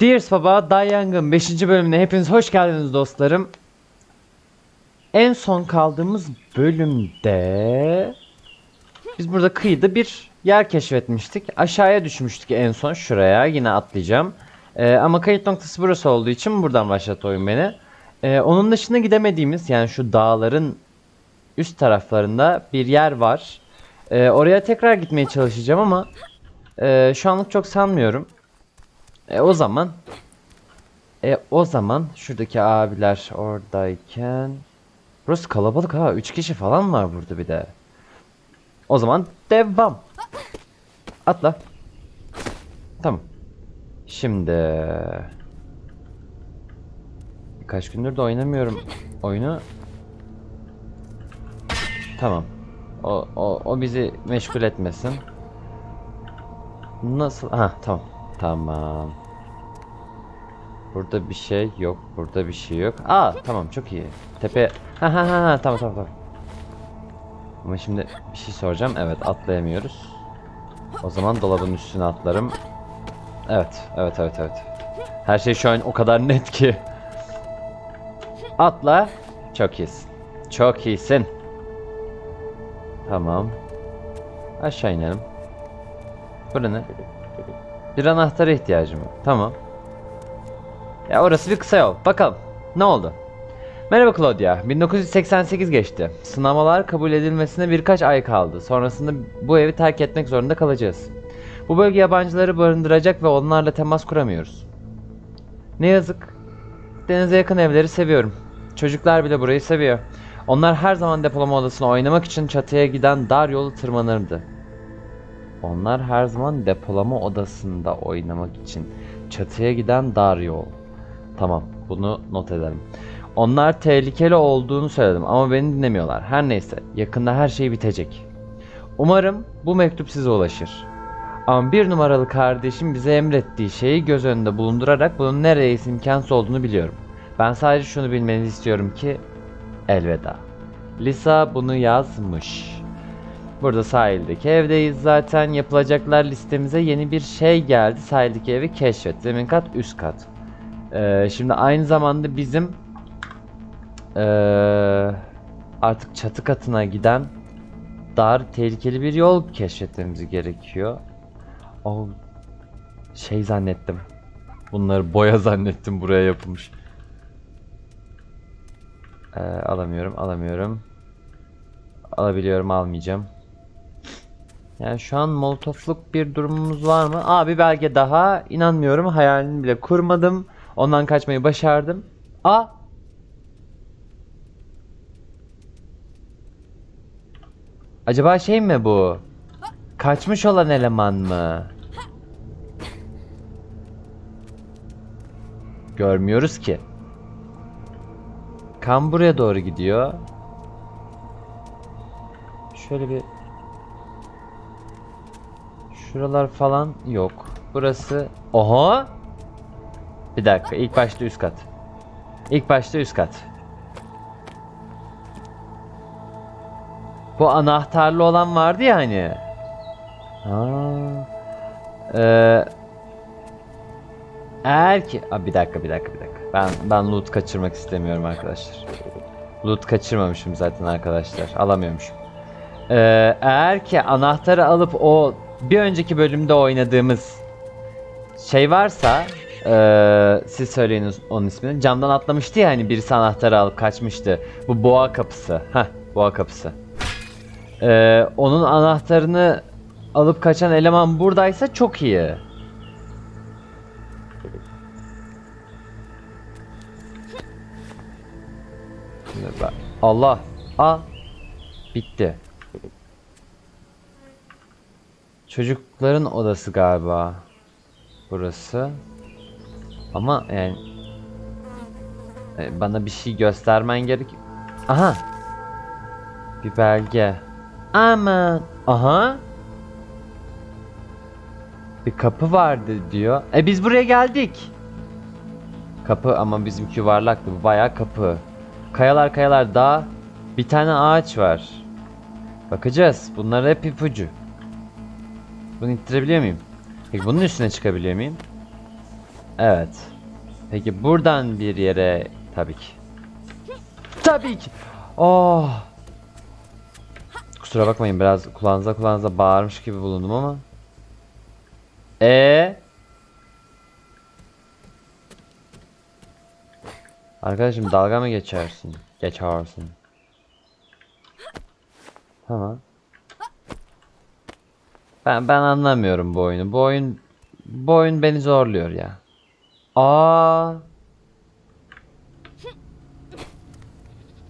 Dears Baba Die Young'ın 5. bölümüne hepiniz hoş geldiniz dostlarım. En son kaldığımız bölümde biz burada kıyıda bir yer keşfetmiştik. Aşağıya düşmüştük en son şuraya yine atlayacağım. Ee, ama kayıt noktası burası olduğu için buradan başlattı oyun beni. Ee, onun dışında gidemediğimiz yani şu dağların üst taraflarında bir yer var. Ee, oraya tekrar gitmeye çalışacağım ama e, şu anlık çok sanmıyorum. E o zaman E o zaman şuradaki abiler oradayken Burası kalabalık ha 3 kişi falan var burada bir de. O zaman devam. Atla. Tamam. Şimdi birkaç gündür de oynamıyorum oyunu. Tamam. O, o, o bizi meşgul etmesin. Nasıl? Ha tamam. Tamam. Burada bir şey yok. Burada bir şey yok. Aa tamam çok iyi. Tepe. Ha ha ha ha tamam tamam tamam. Ama şimdi bir şey soracağım. Evet atlayamıyoruz. O zaman dolabın üstüne atlarım. Evet evet evet evet. Her şey şu an o kadar net ki. Atla. Çok iyisin. Çok iyisin. Tamam. Aşağı inelim. Burada ne? Bir anahtara ihtiyacım var. Tamam. Ya orası bir kısa yol. Bakalım. Ne oldu? Merhaba Claudia. 1988 geçti. Sınavlar kabul edilmesine birkaç ay kaldı. Sonrasında bu evi terk etmek zorunda kalacağız. Bu bölge yabancıları barındıracak ve onlarla temas kuramıyoruz. Ne yazık. Denize yakın evleri seviyorum. Çocuklar bile burayı seviyor. Onlar her zaman depolama odasına oynamak için çatıya giden dar yolu tırmanırdı. Onlar her zaman depolama odasında oynamak için çatıya giden dar yol. Tamam, bunu not edelim. Onlar tehlikeli olduğunu söyledim ama beni dinlemiyorlar. Her neyse, yakında her şey bitecek. Umarım bu mektup size ulaşır. Ama bir numaralı kardeşim bize emrettiği şeyi göz önünde bulundurarak bunun neredeyse imkansız olduğunu biliyorum. Ben sadece şunu bilmenizi istiyorum ki elveda. Lisa bunu yazmış. Burada sahildeki evdeyiz zaten. Yapılacaklar listemize yeni bir şey geldi. Sahildeki evi keşfet. Zemin kat, üst kat. Ee, şimdi aynı zamanda bizim ee, artık çatı katına giden dar, tehlikeli bir yol keşfetmemiz gerekiyor. O şey zannettim. Bunları boya zannettim buraya yapılmış. Ee, alamıyorum, alamıyorum. Alabiliyorum, almayacağım. Yani şu an molotofluk bir durumumuz var mı? Aa bir belge daha. İnanmıyorum. Hayalini bile kurmadım. Ondan kaçmayı başardım. Aa. Acaba şey mi bu? Kaçmış olan eleman mı? Görmüyoruz ki. Kan buraya doğru gidiyor. Şöyle bir Şuralar falan yok. Burası Oha! Bir dakika ilk başta üst kat. İlk başta üst kat. Bu anahtarlı olan vardı ya hani. Ha. Ee, eğer ki Aa, bir dakika bir dakika bir dakika. Ben ben loot kaçırmak istemiyorum arkadaşlar. Loot kaçırmamışım zaten arkadaşlar. Alamıyormuşum. Ee, eğer ki anahtarı alıp o bir önceki bölümde oynadığımız şey varsa ee, siz söyleyin onun ismini. Camdan atlamıştı ya hani birisi anahtarı alıp kaçmıştı. Bu boğa kapısı. Heh, boğa kapısı. Ee, onun anahtarını alıp kaçan eleman buradaysa çok iyi. Allah. A. Bitti. Çocukların odası galiba. Burası. Ama yani e, bana bir şey göstermen gerek. Aha. Bir belge. Aman. Aha. Bir kapı vardı diyor. E biz buraya geldik. Kapı ama bizimki yuvarlaktı. Bu bayağı kapı. Kayalar kayalar dağ. Bir tane ağaç var. Bakacağız. Bunlar hep ipucu. Bunu ittirebiliyor muyum? Peki bunun üstüne çıkabiliyor muyum? Evet. Peki buradan bir yere tabii ki. Tabii ki. Oh. Kusura bakmayın biraz kulağınıza kulağınıza bağırmış gibi bulundum ama. E Arkadaşım dalga mı geçersin? Geçersin. Tamam. Ben ben anlamıyorum bu oyunu. Bu oyun bu oyun beni zorluyor ya. Aa.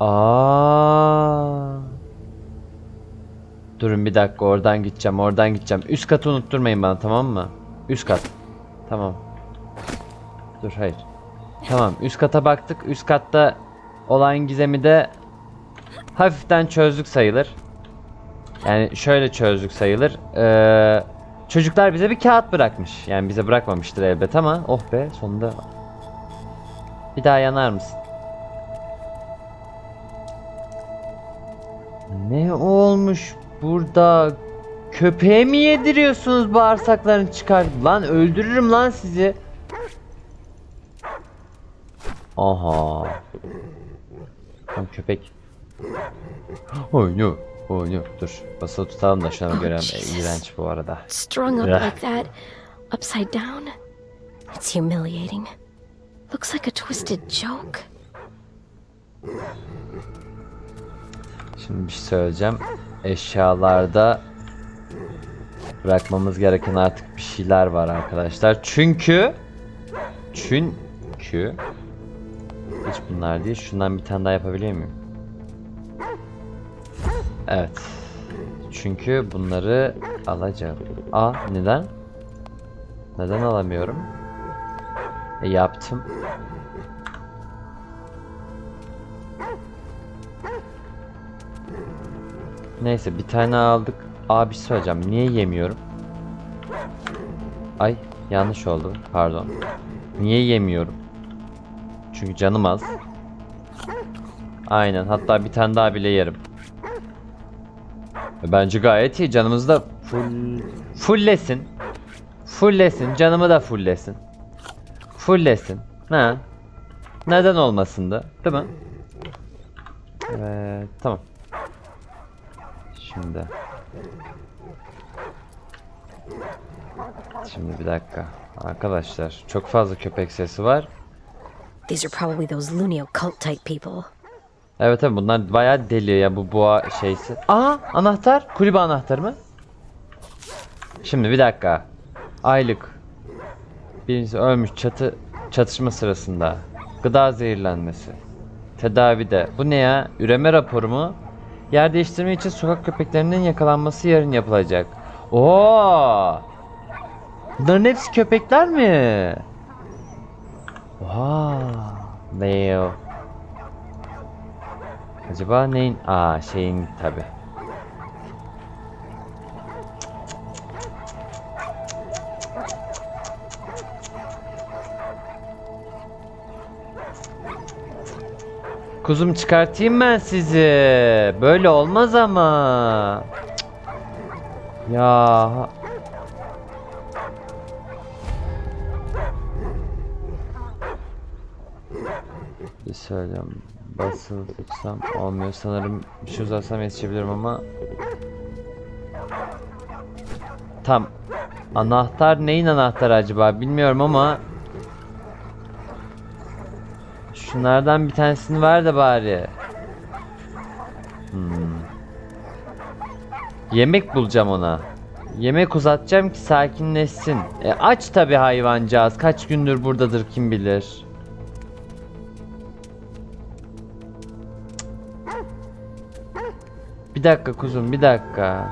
Aa. Durun bir dakika oradan gideceğim oradan gideceğim. Üst katı unutturmayın bana tamam mı? Üst kat. Tamam. Dur hayır. Tamam üst kata baktık. Üst katta olan gizemi de hafiften çözdük sayılır. Yani şöyle çözdük sayılır. Ee, çocuklar bize bir kağıt bırakmış. Yani bize bırakmamıştır elbet ama oh be sonunda. Bir daha yanar mısın? Ne olmuş burada? Köpeğe mi yediriyorsunuz bağırsaklarını çıkar? Lan öldürürüm lan sizi. Aha. Tam köpek. Oyunu. Oyunu. Dur. Basılı tutalım da şuna Oh, göre Jesus. iğrenç bu arada. Strung up like that, upside down. It's humiliating. Looks like a twisted joke. Şimdi bir şey söyleyeceğim. Eşyalarda bırakmamız gereken artık bir şeyler var arkadaşlar. Çünkü çünkü hiç bunlar değil. Şundan bir tane daha yapabiliyor muyum? Evet. Çünkü bunları alacağım. Aa neden? Neden alamıyorum? E, yaptım. Neyse bir tane aldık. Abi şey söyleyeceğim. Niye yemiyorum? Ay yanlış oldu. Pardon. Niye yemiyorum? Çünkü canım az. Aynen. Hatta bir tane daha bile yerim. Bence gayet iyi. Canımız da full fulllesin. Fulllesin. Canımı da fulllesin. Fulllesin. Ha. Neden olmasın da? Değil mi? Evet. Tamam. Şimdi. Şimdi bir dakika. Arkadaşlar çok fazla köpek sesi var. These are probably those Lunio cult type people. Evet evet bunlar bayağı deli ya bu boğa şeysi. Aa anahtar. Kulübe anahtarı mı? Şimdi bir dakika. Aylık. Birincisi ölmüş çatı çatışma sırasında. Gıda zehirlenmesi. Tedavide. Bu ne ya? Üreme raporu mu? Yer değiştirme için sokak köpeklerinin yakalanması yarın yapılacak. Oo! Bunların hepsi köpekler mi? Oha! Leo. Acaba neyin? Aa şeyin tabi. Kuzum çıkartayım ben sizi. Böyle olmaz ama. Ya. Bir söyleyeceğim. Basılı tutsam olmuyor. Sanırım bir şey uzatsam yetişebilirim ama. Tam. Anahtar neyin anahtarı acaba bilmiyorum ama. Şunlardan bir tanesini ver de bari. Hmm. Yemek bulacağım ona. Yemek uzatacağım ki sakinleşsin. E, aç tabi hayvancağız. Kaç gündür buradadır kim bilir. Dakika kuzum bir dakika.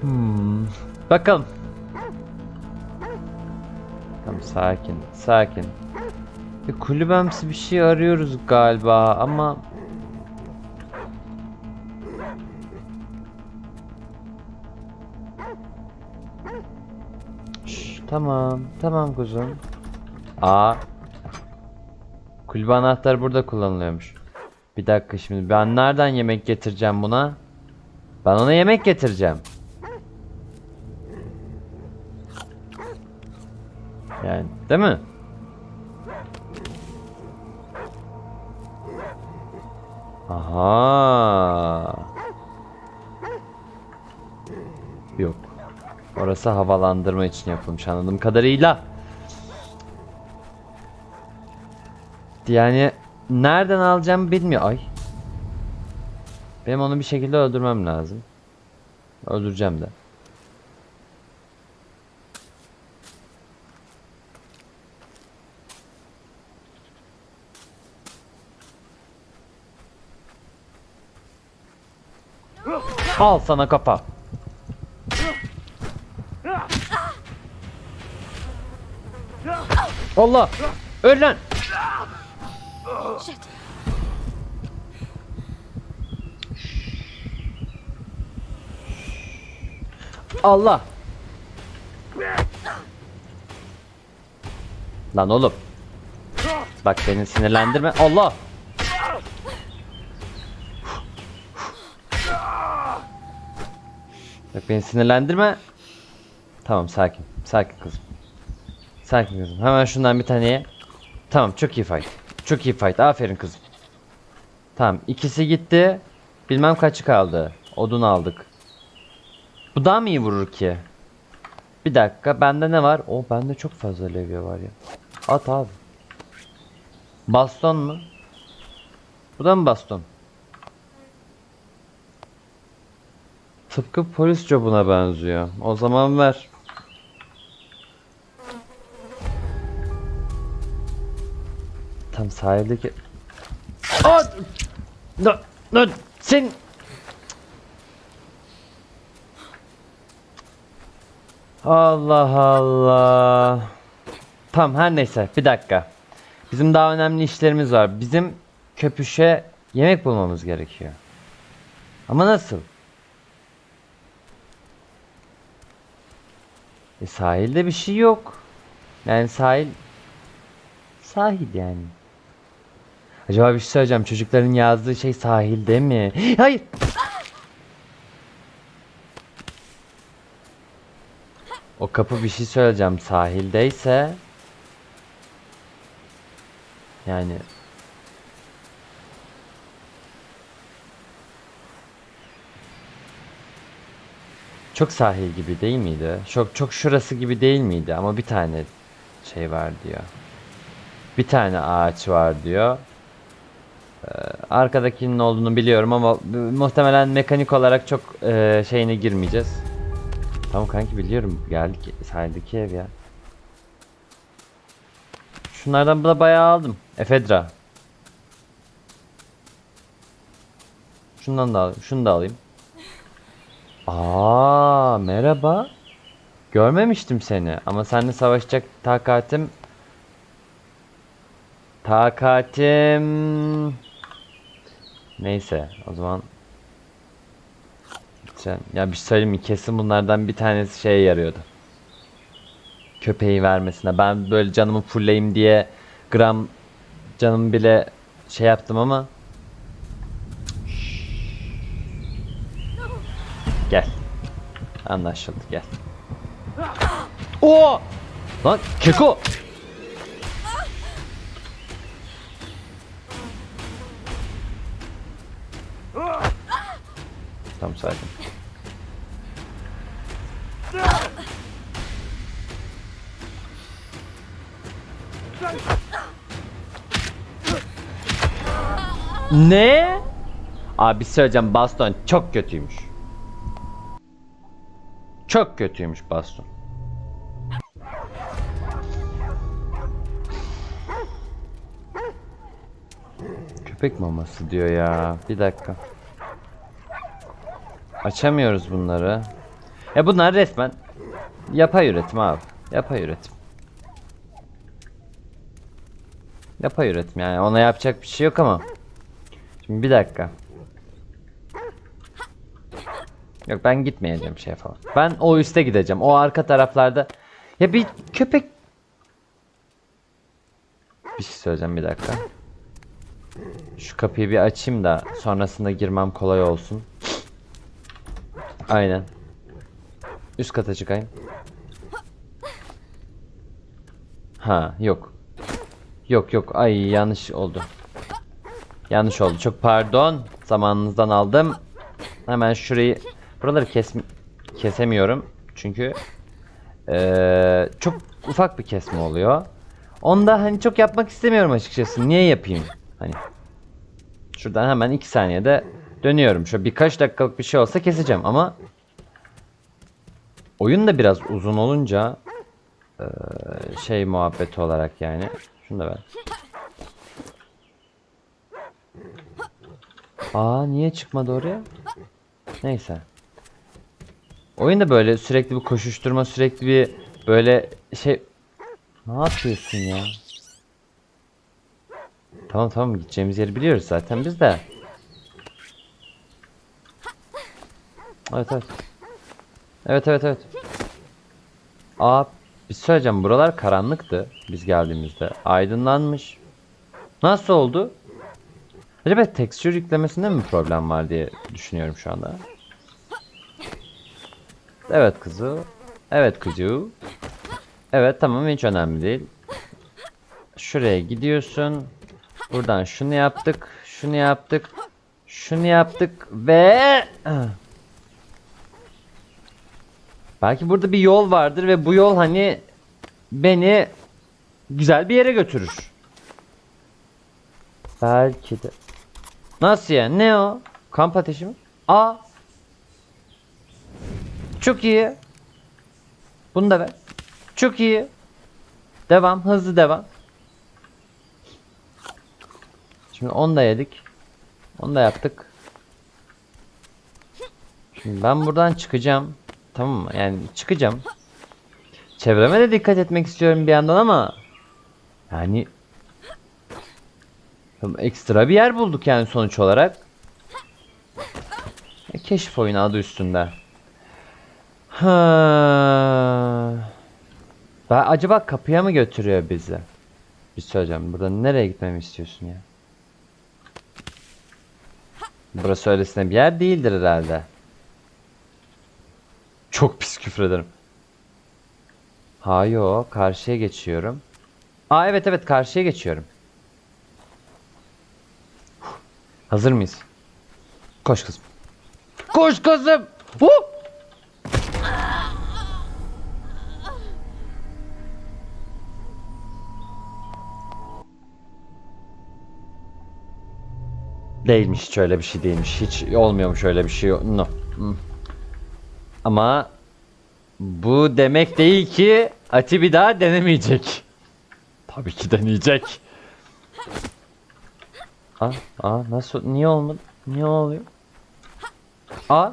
Hmm. Bakalım. Tamam sakin sakin. Bir kulübemsi bir şey arıyoruz galiba ama tamam tamam kuzum. Aa. Kulübe anahtarı burada kullanılıyormuş. Bir dakika şimdi ben nereden yemek getireceğim buna? Ben ona yemek getireceğim. Yani değil mi? Aha. Yok. Orası havalandırma için yapılmış anladığım kadarıyla. Yani nereden alacağım bilmiyor. Ay. Benim onu bir şekilde öldürmem lazım. Öldüreceğim de. Al sana kafa. Allah! Öl lan! Shit. Allah! Lan oğlum. Bak beni sinirlendirme. Allah! Bak beni sinirlendirme. Tamam sakin. Sakin kızım. Sakin kızım. Hemen şundan bir tane ye. Tamam çok iyi fight. Çok iyi fight. Aferin kızım. Tamam ikisi gitti. Bilmem kaçı kaldı. Odun aldık. Bu daha mı iyi vurur ki? Bir dakika bende ne var? O bende çok fazla levye var ya. At abi. Baston mu? Bu da mı baston? Tıpkı polis jobuna benziyor. O zaman ver. Tam sahildeki... Aa! No, no, sen... Allah Allah. Tamam her neyse bir dakika. Bizim daha önemli işlerimiz var. Bizim köpüşe yemek bulmamız gerekiyor. Ama nasıl? E sahilde bir şey yok. Yani sahil sahil yani. Acaba bir şey söyleyeceğim. Çocukların yazdığı şey sahilde mi? Hayır. O kapı bir şey söyleyeceğim. Sahildeyse yani çok sahil gibi değil miydi? Çok çok şurası gibi değil miydi? Ama bir tane şey var diyor. Bir tane ağaç var diyor. Ee, arkadakinin olduğunu biliyorum ama muhtemelen mekanik olarak çok e, şeyine girmeyeceğiz. Tamam kanki biliyorum. Geldik sahildeki ev ya. Şunlardan da bayağı aldım. Efedra. Şundan da al, şunu da alayım. Aa, merhaba. Görmemiştim seni ama seninle savaşacak takatim takatim neyse o zaman ya bir şey söyleyeyim mi? Kesin bunlardan bir tanesi şeye yarıyordu. Köpeği vermesine. Ben böyle canımı fullleyim diye gram canım bile şey yaptım ama. Gel. Anlaşıldı gel. Oo! Lan Keko! Tamam sakin. Ne? Abi söyleyeceğim baston çok kötüymüş. Çok kötüymüş baston. Köpek maması diyor ya. Bir dakika. Açamıyoruz bunları. Ya bunlar resmen yapay üretim abi. Yapay üretim. Yapay üretim yani ona yapacak bir şey yok ama. Şimdi bir dakika. Yok ben gitmeyeceğim şey falan. Ben o üste gideceğim. O arka taraflarda. Ya bir köpek. Bir şey söyleyeceğim bir dakika. Şu kapıyı bir açayım da sonrasında girmem kolay olsun. Aynen. Üst kata çıkayım. Ha yok. Yok yok ay yanlış oldu. Yanlış oldu. Çok pardon. Zamanınızdan aldım. Hemen şurayı buraları kes kesemiyorum. Çünkü eee, çok ufak bir kesme oluyor. Onda hani çok yapmak istemiyorum açıkçası. Niye yapayım? Hani şuradan hemen 2 saniyede dönüyorum. Şöyle birkaç dakikalık bir şey olsa keseceğim ama oyun da biraz uzun olunca eee, şey muhabbeti olarak yani. Şunu da ver. Aa niye çıkmadı oraya? Neyse. Oyunda böyle sürekli bir koşuşturma, sürekli bir böyle şey... Ne yapıyorsun ya? Tamam tamam gideceğimiz yeri biliyoruz zaten biz de. Evet evet. Evet evet evet. Aa bir şey söyleyeceğim buralar karanlıktı biz geldiğimizde. Aydınlanmış. Nasıl oldu? Acaba tekstür yüklemesinde mi problem var diye düşünüyorum şu anda. Evet kızı. Evet kızı. Evet tamam hiç önemli değil. Şuraya gidiyorsun. Buradan şunu yaptık. Şunu yaptık. Şunu yaptık ve Belki burada bir yol vardır ve bu yol hani beni güzel bir yere götürür. Belki de. Nasıl yani? Ne o? Kamp ateşi mi? Aa. Çok iyi. Bunu da ver. Çok iyi. Devam. Hızlı devam. Şimdi onu da yedik. Onu da yaptık. Şimdi ben buradan çıkacağım. Tamam mı? Yani çıkacağım. Çevreme de dikkat etmek istiyorum bir yandan ama yani ekstra bir yer bulduk yani sonuç olarak. E, Keşif oyunu adı üstünde. Ha. Ben acaba kapıya mı götürüyor bizi? Bir söyleyeceğim. Burada nereye gitmemi istiyorsun ya? Burası öylesine bir yer değildir herhalde. Çok pis küfür ederim. Ha yo karşıya geçiyorum. Aa evet evet karşıya geçiyorum. Hazır mıyız? Koş kızım. Koş kızım. Huh! Değilmiş hiç öyle bir şey değilmiş. Hiç olmuyormuş öyle bir şey. No. Ama bu demek değil ki Ati bir daha denemeyecek. Tabii ki deneyecek. Aa, aa nasıl niye olmadı? Niye oluyor? Aa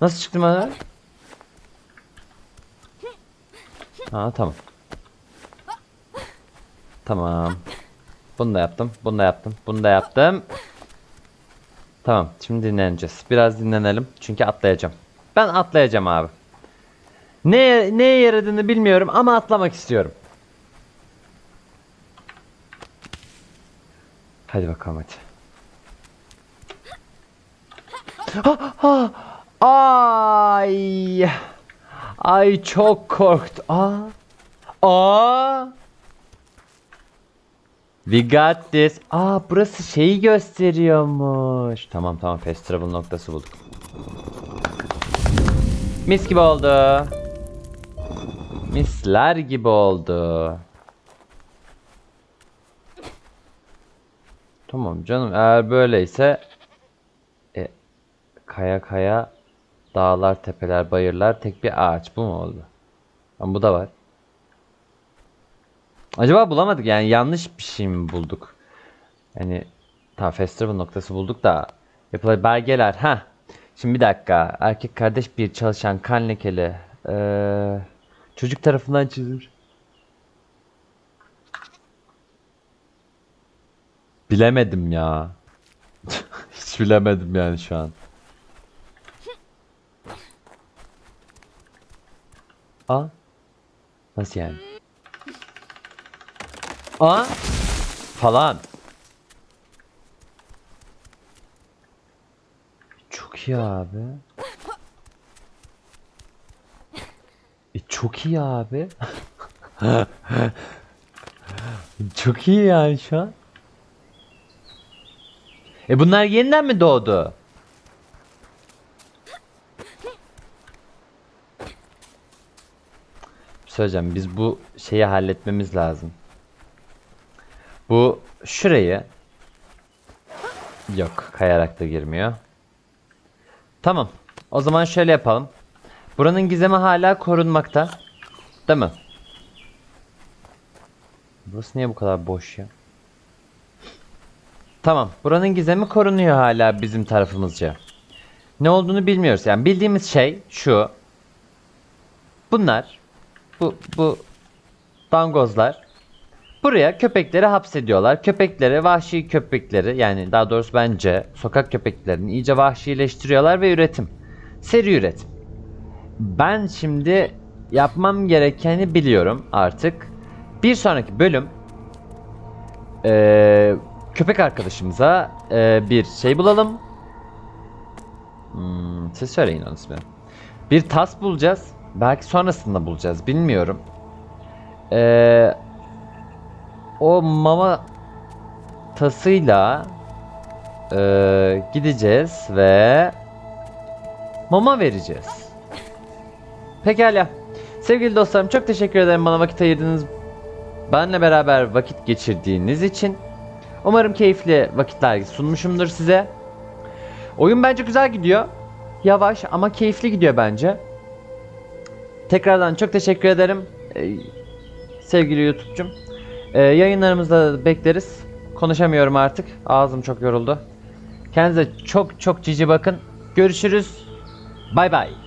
nasıl çıktım ben? Aa tamam. Tamam. Bunu da yaptım. Bunu da yaptım. Bunu da yaptım. Tamam. Şimdi dinleneceğiz. Biraz dinlenelim. Çünkü atlayacağım. Ben atlayacağım abi. Ne neye yaradığını bilmiyorum ama atlamak istiyorum. Hadi bakalım hadi. Ha, ha. Ay. Ay çok korktu. Aa. Aa. We got this. Aa burası şeyi gösteriyormuş. Tamam tamam fast travel noktası bulduk. Mis gibi oldu. Misler gibi oldu. Tamam canım eğer böyleyse e, kaya kaya dağlar tepeler bayırlar tek bir ağaç bu mu oldu? Ama bu da var. Acaba bulamadık yani yanlış bir şey mi bulduk? Yani tamam festival noktası bulduk da yapılan belgeler ha. Şimdi bir dakika erkek kardeş bir çalışan kan lekeli ee, çocuk tarafından çizilmiş. Bilemedim ya. Hiç bilemedim yani şu an. Aa. Nasıl yani? Aa. Falan. Çok iyi abi. çok iyi abi. çok iyi yani şu an. E bunlar yeniden mi doğdu? Söyleyeceğim biz bu şeyi halletmemiz lazım. Bu şurayı yok kayarak da girmiyor. Tamam. O zaman şöyle yapalım. Buranın gizemi hala korunmakta. Değil mi? Burası niye bu kadar boş ya? Tamam. Buranın gizemi korunuyor hala bizim tarafımızca. Ne olduğunu bilmiyoruz. Yani bildiğimiz şey şu. Bunlar bu bu dangozlar buraya köpekleri hapsediyorlar. Köpekleri, vahşi köpekleri yani daha doğrusu bence sokak köpeklerini iyice vahşileştiriyorlar ve üretim. Seri üretim. Ben şimdi yapmam gerekeni biliyorum artık. Bir sonraki bölüm eee, köpek arkadaşımıza eee, bir şey bulalım. Hmm, siz söyleyin onun ismini. Bir tas bulacağız. Belki sonrasında bulacağız. Bilmiyorum. Eee, o mama tasıyla eee, gideceğiz ve mama vereceğiz. Pekala. Sevgili dostlarım çok teşekkür ederim bana vakit ayırdığınız, benle beraber vakit geçirdiğiniz için. Umarım keyifli vakitler sunmuşumdur size. Oyun bence güzel gidiyor. Yavaş ama keyifli gidiyor bence. Tekrardan çok teşekkür ederim. Ee, sevgili YouTube'cum. Ee, yayınlarımızda da bekleriz. Konuşamıyorum artık. Ağzım çok yoruldu. Kendinize çok çok cici bakın. Görüşürüz. Bay bay.